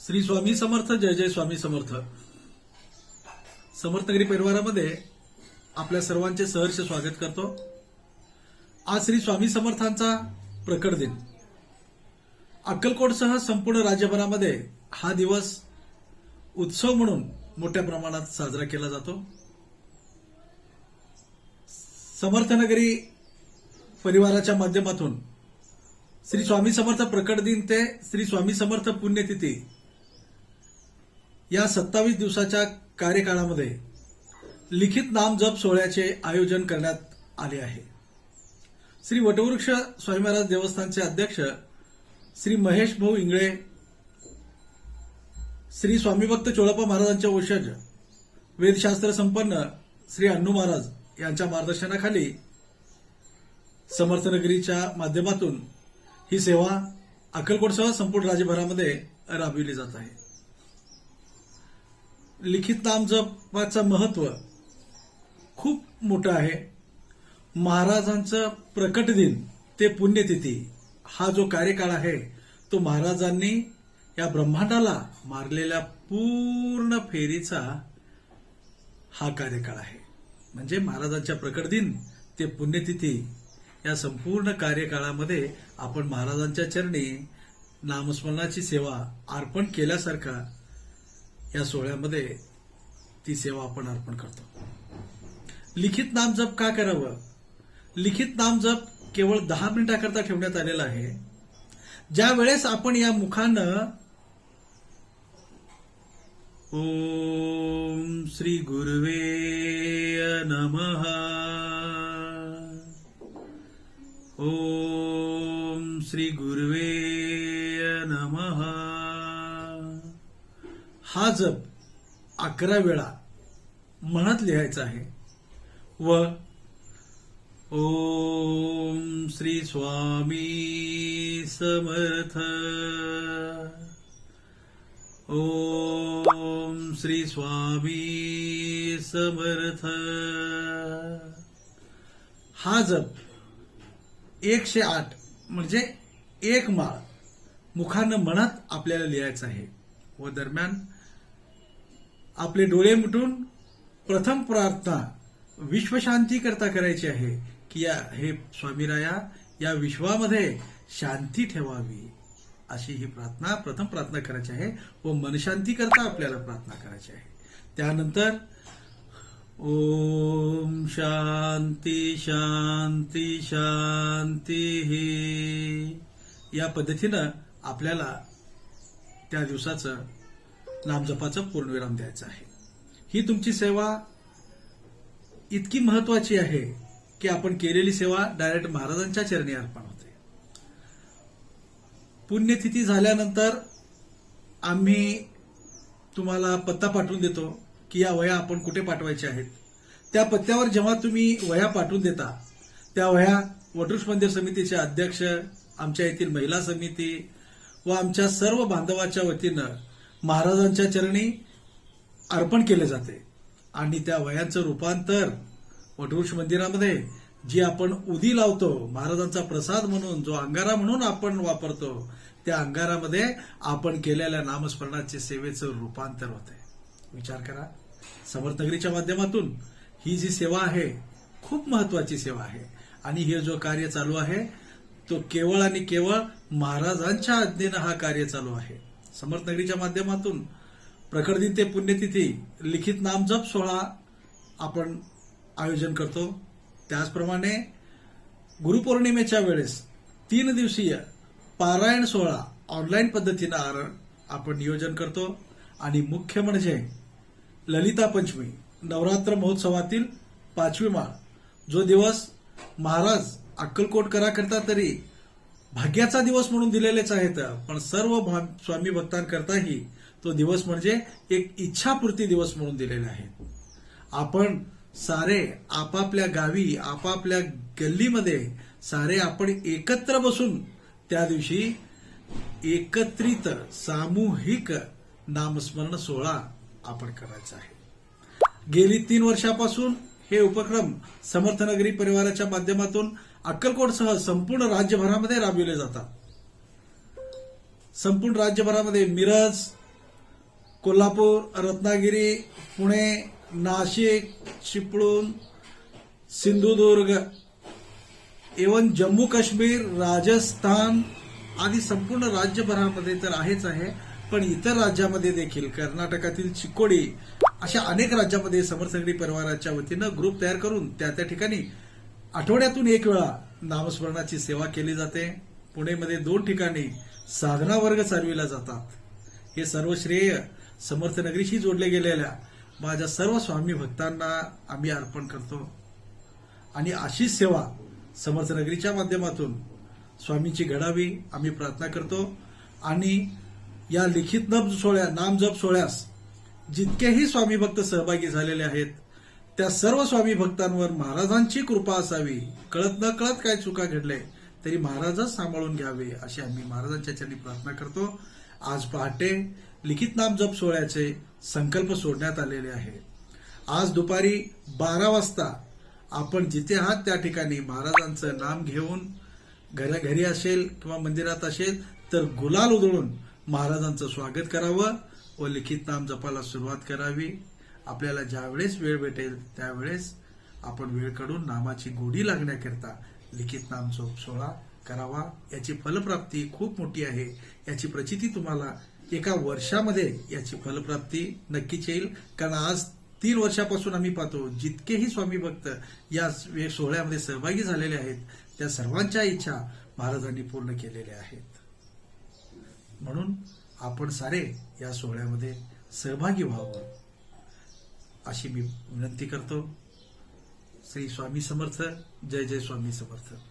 श्री स्वामी समर्थ जय जय स्वामी समर्थ. समर्थगिरी परिवारामध्ये आपल्या सर्वांचे सहर्ष स्वागत करतो. आज श्री स्वामी समर्थांचा प्रकट दिन. अक्कलकोटसह संपूर्ण राज्यभरामध्ये हा दिवस उत्सव म्हणून मोठ्या प्रमाणात साजरा केला जातो. समर्थनगरी परिवाराच्या माध्यमातून श्री स्वामी समर्थ प्रकट दिन ते श्री स्वामी समर्थ पुण्यतिथी या सत्तावीस दिवसाच्या कार्यकाळामध्ये लिखित नामजप सोहळ्याचे आयोजन करण्यात आले आहे. श्री वटवृक्ष स्वामी महाराज देवस्थानचे अध्यक्ष श्री महेश भाऊ इंगळे श्री स्वामीभक्त चोळप्पा महाराजांचे वंशज वेदशास्त्र संपन्न श्री अण्णू महाराज यांच्या मार्गदर्शनाखाली समर्थनगरीच्या माध्यमातून ही सेवा अक्कलकोटसह संपूर्ण राज्यभरामध्ये राबविली जात आहे. लिखित नाम जपाचं महत्त्व खूप मोठं आहे. महाराजांचं प्रकट दिन ते पुण्यतिथी हा जो कार्यकाळ आहे तो महाराजांनी या ब्रह्मांडाला मारलेल्या पूर्ण फेरीचा हा कार्यकाळ आहे. म्हणजे महाराजांच्या प्रकट दिन ते पुण्यतिथी या संपूर्ण कार्यकाळामध्ये आपण महाराजांच्या चरणी नामस्मरणाची सेवा अर्पण केल्यासारखा या सोहळ्यामध्ये ती सेवा आपण अर्पण करतो. लिखित नाम जप का करावं? लिखित नाम जप केवळ दहा मिनिटाकरता ठेवण्यात आलेला आहे. ज्या वेळेस आपण या मुखानं ओम श्री गुरुवे नम. ओम श्री गुरुवे नमः. हा जप अकरा वेळा मनात लिहायचा आहे. व ओम श्री स्वामी समर्थ. ओम श्री स्वामी समर्थ. हा जप एकशे आठ म्हणजे एक माळ मुखानं मनात आपल्याला लिहायचं आहे. व दरम्यान आपले डोळे मिटून प्रथम प्रार्थना विश्वशांती करता करायची आहे की या हे स्वामीराया या विश्वामध्ये शांती ठेवावी. अशी ही प्रार्थना प्रथम प्रार्थना करायची आहे व मनशांती करता आपल्याला प्रार्थना करायची आहे. त्यानंतर ओम शांती शांती शांती हे. या पद्धतीनं आपल्याला त्या दिवसाचं नामजपाचं पूर्णविराम द्यायचा आहे. ही तुमची सेवा इतकी महत्वाची आहे की आपण केलेली सेवा डायरेक्ट महाराजांच्या चरणी अर्पण होते. पुण्यतिथी झाल्यानंतर आम्ही तुम्हाला पत्ता पाठवून देतो की या वया आपण कुठे पाठवायच्या आहेत. त्या पत्त्यावर जेव्हा तुम्ही वया पाठवून देता त्या वया वटृष मंदिर समितीचे अध्यक्ष आमच्या येथील महिला समिती व आमच्या सर्व बांधवाच्या वतीनं महाराजांच्या चरणी अर्पण केले जाते. आणि त्या वयांचं रूपांतर वटवृक्ष मंदिरामध्ये जी आपण उदी लावतो महाराजांचा प्रसाद म्हणून जो अंगारा म्हणून आपण वापरतो त्या अंगारामध्ये आपण केलेल्या नामस्मरणाचे सेवेचं रूपांतर होते. विचार करा. समर्थनगरीच्या माध्यमातून ही जी सेवा आहे खूप महत्वाची सेवा आहे. आणि हे जो कार्य चालू आहे तो केवळ आणि केवळ महाराजांच्या आज्ञेनं हा कार्य चालू आहे. समर्थनगरीच्या माध्यमातून प्रकट ते पुण्यतिथी लिखित नामजप सोहळा आपण आयोजन करतो. त्याचप्रमाणे गुरुपौर्णिमेच्या वेळेस तीन दिवसीय पारायण सोहळा ऑनलाईन पद्धतीनं आपण नियोजन करतो. आणि मुख्य म्हणजे ललिता पंचमी नवरात्र महोत्सवातील पाचवी माळ जो दिवस महाराज अक्कलकोट करा तरी भाग्याचा दिवस म्हणून दिलेलेच आहेत. पण सर्व भा- स्वामी भक्तांकरताही तो दिवस म्हणजे एक इच्छापूर्ती दिवस म्हणून दिलेला आहे. आपण सारे आपापल्या गावी आपापल्या गल्लीमध्ये सारे आपण एकत्र बसून त्या दिवशी एकत्रित सामूहिक नामस्मरण सोहळा आपण करायचा आहे. गेली तीन वर्षापासून हे उपक्रम समर्थनगरी परिवाराच्या माध्यमातून अक्कलकोटसह संपूर्ण राज्यभरामध्ये राबविले जातात. संपूर्ण राज्यभरामध्ये मिरज कोल्हापूर रत्नागिरी पुणे नाशिक चिपळूण सिंधुदुर्ग इवन जम्मू काश्मीर राजस्थान आदी संपूर्ण राज्यभरामध्ये तर आहेच आहे. पण इतर राज्यामध्ये देखील कर्नाटकातील चिकोडी अशा अनेक राज्यामध्ये समर्थनगरी परिवाराच्या वतीनं ग्रुप तयार करून त्या त्या ठिकाणी आठवड्यातून एक वेळा नामस्मरणाची सेवा केली जाते. पुणेमध्ये दोन ठिकाणी साधना वर्ग चालविला जातात. हे सर्व श्रेय समर्थनगरीशी जोडले गेलेल्या माझ्या सर्व स्वामी भक्तांना आम्ही अर्पण करतो. आणि अशीच सेवा समर्थनगरीच्या माध्यमातून स्वामींची घडावी आम्ही प्रार्थना करतो. आणि या लिखित नब सोहळ्या नामजप सोहळ्यास जितकेही स्वामी भक्त सहभागी झालेले आहेत त्या सर्व स्वामी भक्तांवर महाराजांची कृपा असावी. कळत न कळत काय चुका घडले तरी महाराजच सांभाळून घ्यावे अशी आम्ही महाराजांच्या चरणी प्रार्थना करतो. आज पहाटे लिखित नाम जप सोहळ्याचे संकल्प सोडण्यात आलेले आहे. आज दुपारी बारा वाजता आपण जिथे आहात त्या ठिकाणी महाराजांचं नाम घेऊन घरा घरी असेल किंवा मंदिरात असेल तर गुलाल उधळून महाराजांचं स्वागत करावं व लिखित नाम जपाला सुरुवात करावी. आपल्याला ज्यावेळेस वेळ भेटेल त्यावेळेस आपण वेळ काढून नामाची गोडी लागण्याकरता लिखित नाम जो सोहळा करावा. याची फलप्राप्ती खूप मोठी आहे. याची प्रचिती तुम्हाला एका वर्षामध्ये याची फलप्राप्ती नक्कीच येईल. कारण आज तीन वर्षापासून आम्ही पाहतो जितकेही स्वामी भक्त या वे- सोहळ्यामध्ये सहभागी झालेले आहेत त्या सर्वांच्या इच्छा महाराजांनी पूर्ण केलेल्या आहेत. म्हणून आपण सारे या सोहळ्यामध्ये सहभागी व्हावं. अशी मी विनंती करतो. श्री स्वामी समर्थ जय जय स्वामी समर्थ.